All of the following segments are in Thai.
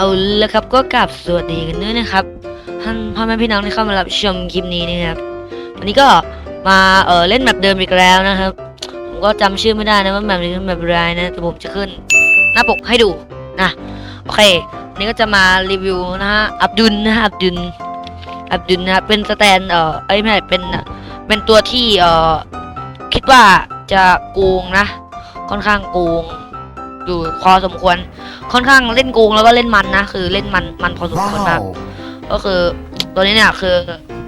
เอาละครับก็กลับสวัสดีกันด้วยนะครับท่านพ่อแม่พี่น้องที่เข้ามารับชมคลิปนี้นะครับ วันนี้ก็มาเออเล่นแบบเดิมอีกแล้วนะครับผมก็จำชื่อไม่ได้นะว่าแบบนี้เป็นแบบไรนะแต่ผมจะขึ้น หน้าปกให้ดูนะโอเควันนี้ก็จะมารีวิวนะฮะอับดุลนะฮะอับดุลอับดุลนะเป็นสแตนเออเอ้ไม่ใช่เป็นเป็นตัวที่เออคิดว่าจะโกงนะ ค่อนข้างโกง อยู่พอสมควร ค่อนข้างเล่นโกงแล้วก็เล่นมันนะคือเล่นมันมันพอสมควรมาก Wow. ก็คือตัวนี้เนี่ยคือ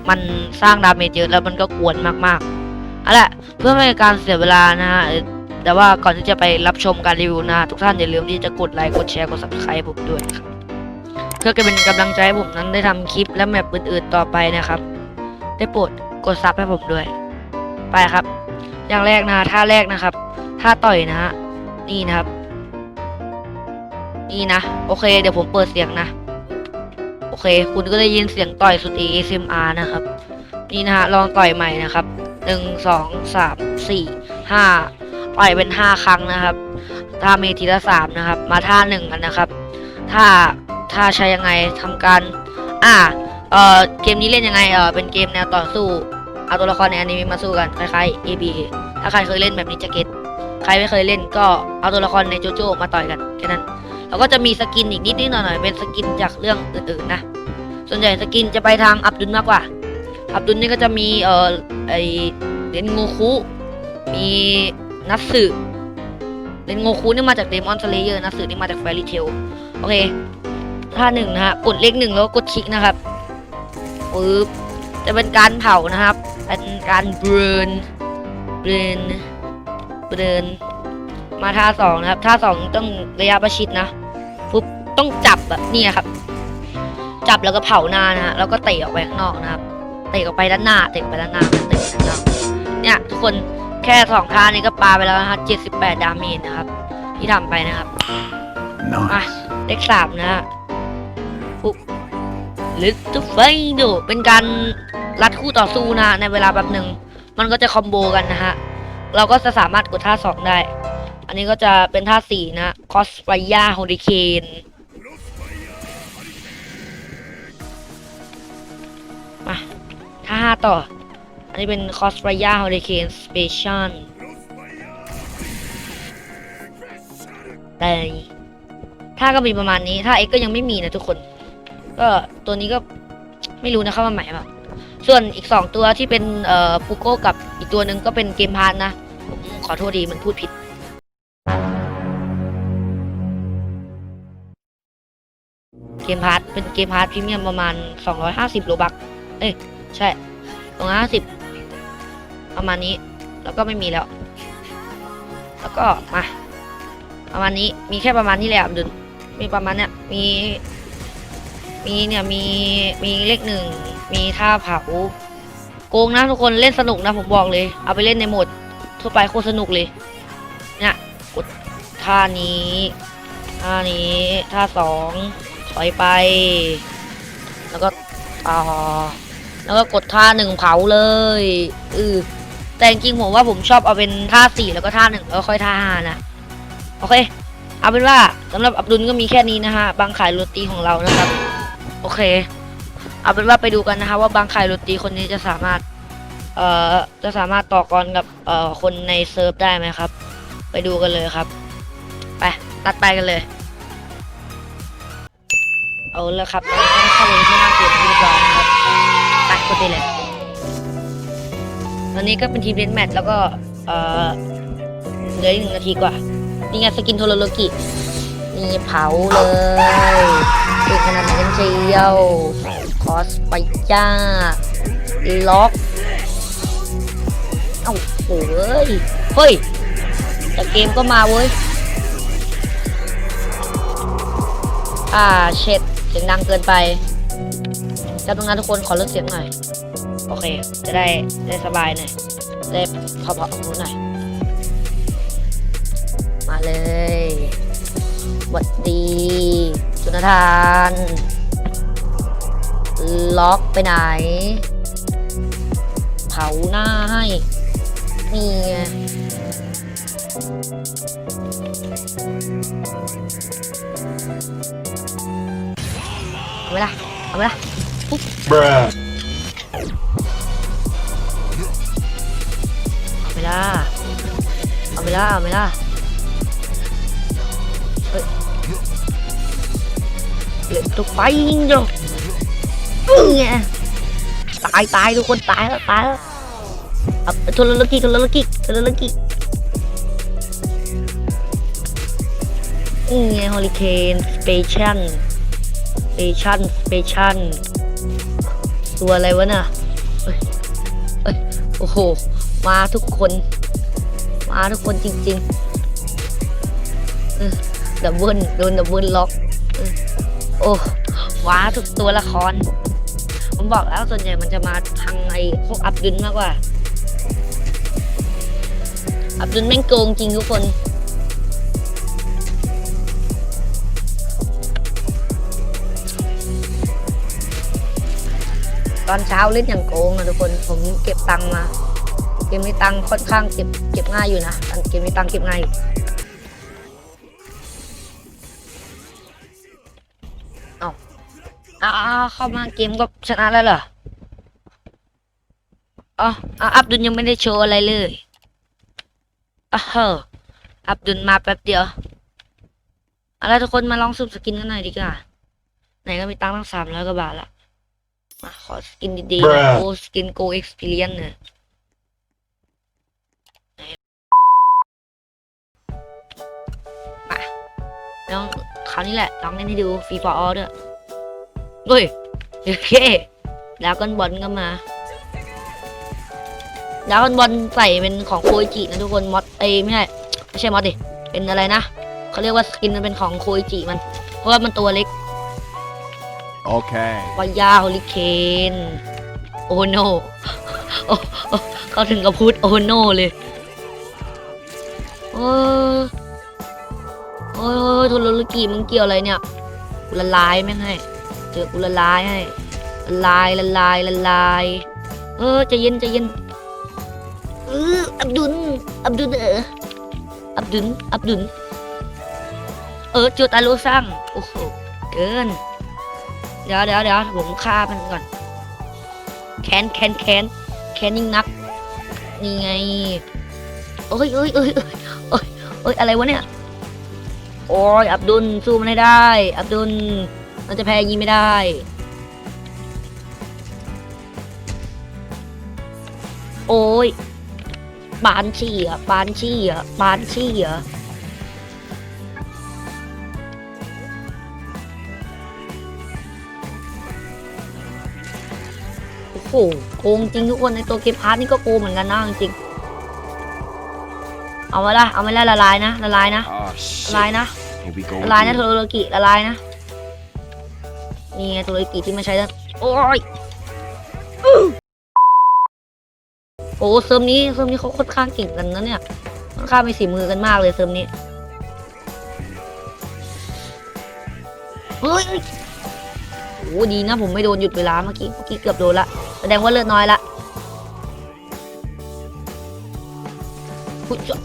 มันสร้างดาเมจเยอะแล้วมันก็กวนมากๆเอาละเพื่อไม่ให้การเสียเวลานะฮะเอ่อแต่ว่าก่อนที่จะไปรับชมการรีวิวนะ ทุกท่านอย่าลืมที่จะกดไลค์กดแชร์กด subscribe ผมด้วยนะครับเพื่อเป็นกำลังใจให้ผมนั้นได้ทำคลิปและแมปอื่นๆต่อไปนะครับ ได้โปรดกดซับให้ผมด้วย ไปครับ อย่างแรกนะท่าแรกนะครับท่าต่อยนะฮะนี่นะครับ นี่นะ โอเค เดี๋ยวผมเปิดเสียงนะ โอเค คุณก็ได้ยินเสียงต่อยสุด ASMR นะครับ นี่นะฮะ ลองต่อยใหม่นะครับหนึ่งสองสามสี่ห้าต่อยเป็นห้าครั้งนะครับท่าเมทีละสามนะครับ มาท่าหนึ่งกันนะครับท่าท่าใช้ยังไงทำการ อ่า เอ่อ เกมนี้เล่นยังไง เออเป็นเกมแนวต่อสู้ เอาตัวละครในอนิเมะมาสู้กัน คล้ายๆ ABA ถ้าใครเคยเล่นแบบนี้จะเก็ตใครไม่เคยเล่นก็เอาตัวละครในโจโจ้มาต่อยกันแค่นั้น แล้วก็จะมีสกินอีกนิดนิดหน่อยหน่อยเป็นสกินจากเรื่องอื่นๆนะ ส่วนใหญ่สกินจะไปทางอับดุลมากกว่า อับดุลนี่ก็จะมีเอ่อไอเรนโงคุมีนัตสึเรนโงคุนี่มาจากเดมอนสเลเยอร์นัตสึนี่มาจากแฟรี่เทลโอเคท่าหนึ่งนะฮะกดเลขหนึ่งแล้วก็กดคลิกนะครับปึ๊บจะเป็นการเผานะครับ เป็นการเบิร์นเบิร์นเบิร์นมาท่าสองนะครับ ท่าสองต้องระยะประชิดนะ ปุ๊บต้องจับแบบนี่ครับ จับแล้วก็เผาหน้านะฮะแล้วก็เตะออกไปข้างนอกนะครับเตะออกไปด้านหน้าเตะออกไปด้านหน้าเตะออกไปด้านนอกเนี่ยทุกคนแค่สองท่านี้ก็ปาไปแล้วนะฮะเจ็ดสิบแปดดาเมจนะครับ ที่ทำไปนะครับ Nice. เลขสามนะฮะปุ๊บลิตเตไฟโดเป็นการรัดคู่ต่อสู้นะฮะในเวลาแบบหนึ่งมันก็จะคอมโบกันนะฮะ เราก็จะสามารถกดท่าสองได้ อันนี้ก็จะเป็นท่าสี่นะคอสไฟยาโฮริเคนมาท่าห้าต่อ อันนี้เป็นคอสไฟยาโฮริเคนสเปเชียลแต่ท่าก็มีประมาณนี้ ถ้า X ก็ยังไม่มีนะทุกคน ก็ตัวนี้ก็ไม่รู้นะเข้ามาใหม่แบบส่วนอีกสองตัวที่เป็นเอ่อปูโก้กับอีกตัวหนึ่งก็เป็นเกมพาร์ทนะ ผมขอโทษดีมันพูดผิด เกมพาร์ทเป็นเกมพาร์ทพรีเมียมประมาณ 250โลบักเอ้ยใช่250ประมาณนี้ แล้วก็ไม่มีแล้ว แล้วก็มาประมาณนี้มีแค่ประมาณนี้แหละอับดุลมีประมาณเนี้ยมีมีเนี่ยมีมีเลขหนึ่งมีท่าเผาโกงนะทุกคนเล่นสนุกนะผมบอกเลย เอาไปเล่นในโหมดทั่วไปโคตรสนุกเลย เนี่ยกดท่านี้ท่านี้ท่าสอง ถอยไป แล้วก็ต่อแล้วก็กดท่าหนึ่งเผาเลยอือแต่จริงผมว่าผมชอบเอาเป็นท่าสี่แล้วก็ท่าหนึ่งแล้วค่อยท่าห้านะโอเค เอาเป็นว่าสำหรับอับดุลก็มีแค่นี้นะฮะบางขายโรตีของเรานะครับ โอเค เอาเป็นว่าไปดูกันนะคะว่าบางขายโรตีคนนี้จะสามารถเอ่อจะสามารถต่อกรกับเอ่อคนในเซิร์ฟได้ไหมครับ ไปดูกันเลยครับ ไปตัดไปกันเลย เอาละครับตอนนี้เข้าไปที่หน้าเกมที่เรียบร้อยนะครับไปกดไปเลยตอนนี้ก็เป็นทีมเลนแมตช์แล้วก็เออเหลืออีกหนึ่งนาทีกว่านี่ไงสกินโทโรโลกินี่เผาเลยเป็นขนาดไหนกันเชียวคอสไปจ้าล็อกเอ้าโอ้ยเฮ้ยแต่เกมก็มาเว้ย อ่าเช็ด เสียงดังเกินไปจะตรงนั้นทุกคนขอลดเสียงหน่อย โอเค จะได้ได้สบายหน่อยได้พอๆของรู้หน่อย มาเลยหวัดดีจุนทานล็อกไปไหน เผาหน้าให้ นี่ไง เอาไหมล่ะเอาไหมล่ะ Bruh. เอาไหมล่ะเอาไหมล่ะเอาไหมล่ะเฮ้ยเหลือตัวไฟยิงโยนี่ไงตายตายทุกคนตายแล้วตายแล้วเอาโทรลกิโทรลกิโทรลกินี่ไงฮอริเคนสเปเชียลส เปชียลสเปชียลตัวอะไรวะน่ะเอ้ยเอ้ยโอ้โห มาทุกคน มาทุกคนจริงๆดับเบิลโดนดับเบิลล็อก โอ้ว้าทุกตัวละคร ผมบอกแล้วส่วนใหญ่มันจะมาทางไอ้พวกอับดุลมากกว่า อับดุลแม่งโกงจริงทุกคน อนเช้าเล่นอย่างโกงนะทุกคน ผมเก็บตังมา เกมนี้ตังค่อนข้างเก็บเก็บง่ายอยู่นะตังเกมนี้ตังเก็บง่ายอยู่เอาอ้าเข้ามาเกมก็ชนะแล้วเหรออ๋ออับดุลยังไม่ได้โชว์อะไรเลยอ้าวเฮออับดุลมาแป๊บเดียวเอาละไรทุกคนมาลองสุ่มสกินกันหน่อยดีกว่า ไหนก็มีตังค์ตั้งสามร้อยกว่าบาทละ มาขอสกินดีๆ Bruh โอ้สกินโกเอ็กซ์เพรียนเนี่ยลองคราวนี้แหละลองเล่นให้ดูฟรีฟอร์ออด้วยเฮ้ยโอเคดาวก้อนบอลก็มาดาวก้อนบอลใส่เป็นของโคอิจินะทุกคนมอดเอ้ยไม่ใช่ไม่ใช่มอดดิเป็นอะไรนะเขาเรียกว่าสกินมันเป็นของโคอิจิมัน เพราะว่ามันตัวเล็ก Okay. วายาโฮลิเคนโอโนโอเขาถึงกับพูดโอโนเลยโอ้ยโอ้ยโทโรลุกิมึงเกี่ยวอะไรเนี่ยกูละลายแม่งให้ เจอกูละลายให้ละลายละลายละลาย เออใจเย็นใจเย็นเอออับดุลอับดุลเอออับดุลอับดุลเออจูตาโลซังโอ้โหเกิน เดี๋ยวเดี๋ยวเดี๋ยวผมฆ่ามันก่อน แคนแคนแคนแคนยิ่งนัก นี่ไงโอ้ยเอ้ยเอ้ยเอ้ยเอ้ยเอ้ยอะไรวะเนี่ย โอ้ยอับดุลสู้มันให้ได้ อับดุลมันจะแพ้ยิงไม่ได้โอ้ยปานชี่อะปานชี่อะปานชี่อ่ โอ้โหโกงจริงทุกคนในตัวเกมพาร์ทนี่ก็โกงเหมือนกันนะจริงๆเอามาละเอามาละละลายนะละลายนะ Oh ละลายนะ Here we go. ละลายนะโทโรโลกิละลายนะนี่ไงโทโรโลกิที่มันใช้แล้วโอ้ยโอ้เซิร์ฟนี้เซิร์ฟนี้เขาค่อนข้างเก่งกันนะเนี่ยค่อนข้างมีสีมือกันมากเลยเซิร์ฟนี้เฮ้ยโอ้ดีนะผมไม่โดนหยุดเวลาเมื่อกี้เมื่อกี้เกือบโดนละ แสดงว่าเลือดน้อยละอุ๊ยจ๊ะ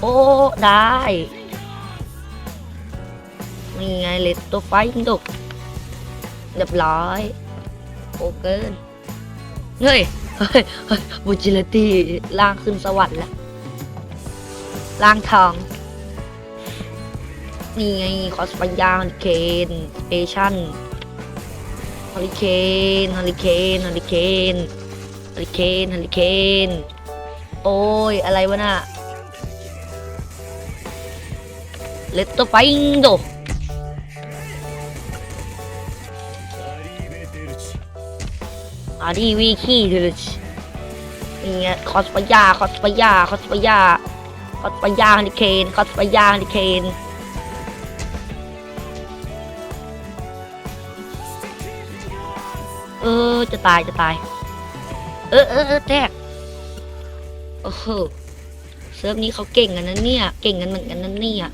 โอ้ได้ นี่ไงเลตตัวไฟยิงตกเรียบร้อยโอเกินเฮ้ยเฮ้ยเฮ้ยบูจิลตี้ล่างขึ้นสวรรค์แล้วล่างทอง นี่ไง คอสปายาเคนเปชั่น อริเคนฮอริเคนฮอริเคนฮอริเคนฮอริเคนโอ้ย อะไรวะน่ะเลตตัวไฟยิงตกอาดีวีคีเลยนี่ไงคอสปายาคอสปายาคอสปายาคอสปายาฮันดิเคนคอสปายาฮันดิเคน จะตายจะตาย เออเออเออแตกโอ้โหเซิร์ฟนี้เขาเก่งกันนะเนี่ย เก่งกันเหมือนกันนะเนี่ย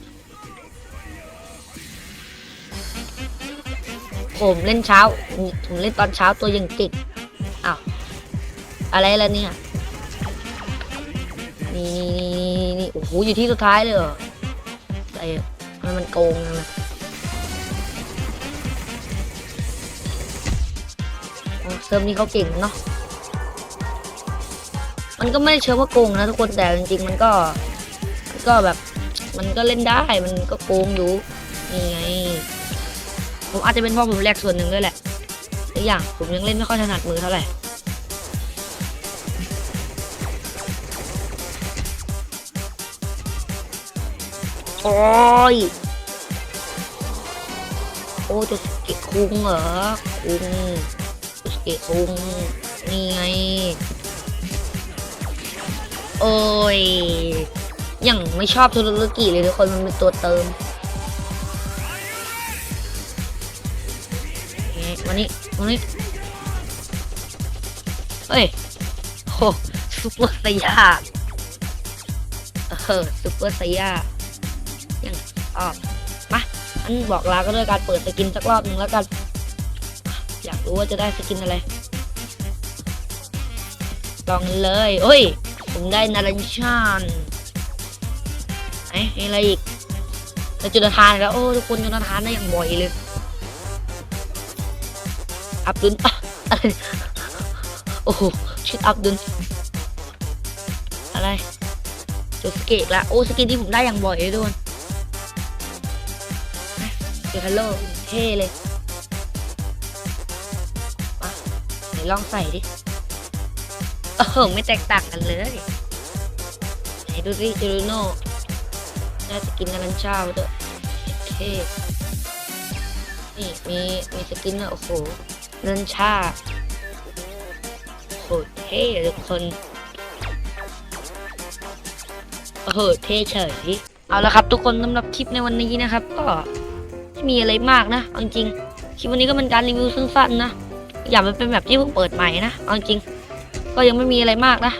ผมเล่นเช้า ผมเล่นตอนเช้าตัวยังเก่งอ้าวอะไรล่ะเนี่ย นี่นี่นี่นี่โอ้โหอยู่ที่สุดท้ายเลยเหรอไอ้มันมันโกงนะ เซิร์ฟนี้เขาเก่งเนาะมันก็ไม่เชิงว่าโกงนะทุกคนแต่จริงๆ มันก็มันก็แบบ มันก็เล่นได้มันก็โกงอยู่นี่ไงผมอาจจะเป็นเพราะผมแลกส่วนหนึ่งด้วยแหละอีกอย่างผมยังเล่นไม่ค่อยถนัดมือเท่าไหร่โอ้ย โอ้จะเกะคุงเหรอคุง เกะคุงนี่ไง โอ้ย ยังไม่ชอบโทโรโรกิเลยทุกคนมันเป็นตัวเติมวันนี้วันนี้เฮ้ยโหซุปเปอร์ไซยาเออซุปเปอร์ไซยายังอ๋อมาอันบอกลาก็ด้วยการเปิดสกินสักรอบหนึ่งแล้วกัน อยากรู้ว่าจะได้สกินอะไร ลองเลยโอ้ย ผมได้นารันชานไอ้มีอะไรอีกแล้วจุดทานแล้วโอ้ทุกคนจุดทานได้อย่างบ่อยเลย อับดุลอะไรโอ้โหชื่ออับดุลอะไรจุดสเกตละโอ้สเกตที่ผมได้อย่างบ่อยเลยทุกคนเจอฮัลโหลเท่เลย ลองใส่ดิ โอ้โห ไม่แตกต่างกันเลยไหนดูสิจูโน่น่าจะกินนาันชาไปเถอะโอเคนี่มีมีสกินด้วยโอ้โหนันชาโอ้โหเท่ทุกคนโอ้โหเท่เฉย เอาละครับ ทุกคนสำหรับคลิปในวันนี้นะครับ ก็ไม่มีอะไรมากนะจริงคลิปวันนี้ก็เป็นการรีวิวสั้นๆนะ อย่ามันเป็นแบบที่เพิ่งเปิดใหม่นะเอาจริง ก็ยังไม่มีอะไรมากนะ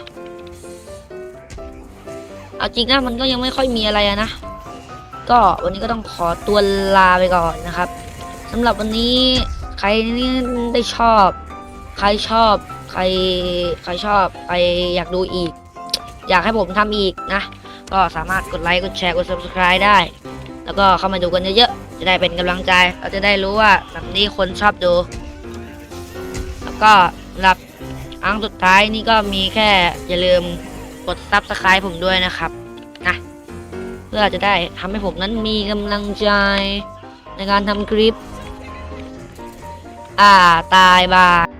เอาจริงนะมันก็ยังไม่ค่อยมีอะไรนะ ก็วันนี้ก็ต้องขอตัวลาไปก่อนนะครับสำหรับวันนี้ใครนี่ได้ชอบ ใครชอบ ใครใครชอบใครอยากดูอีก อยากให้ผมทำอีกนะ ก็สามารถกดไลค์กดแชร์กด subscribe ได้ แล้วก็เข้ามาดูกันเยอะๆจะได้เป็นกำลังใจเราจะได้รู้ว่าแบบนี้คนชอบดู ก็หรับครั้งสุดท้ายนี่ก็มีแค่อย่าลืมกดซับสไครป์ผมด้วยนะครับนะเพื่อจะได้ทำให้ผมนั้นมีกำลังใจในการทำคลิป อ่าตายบาย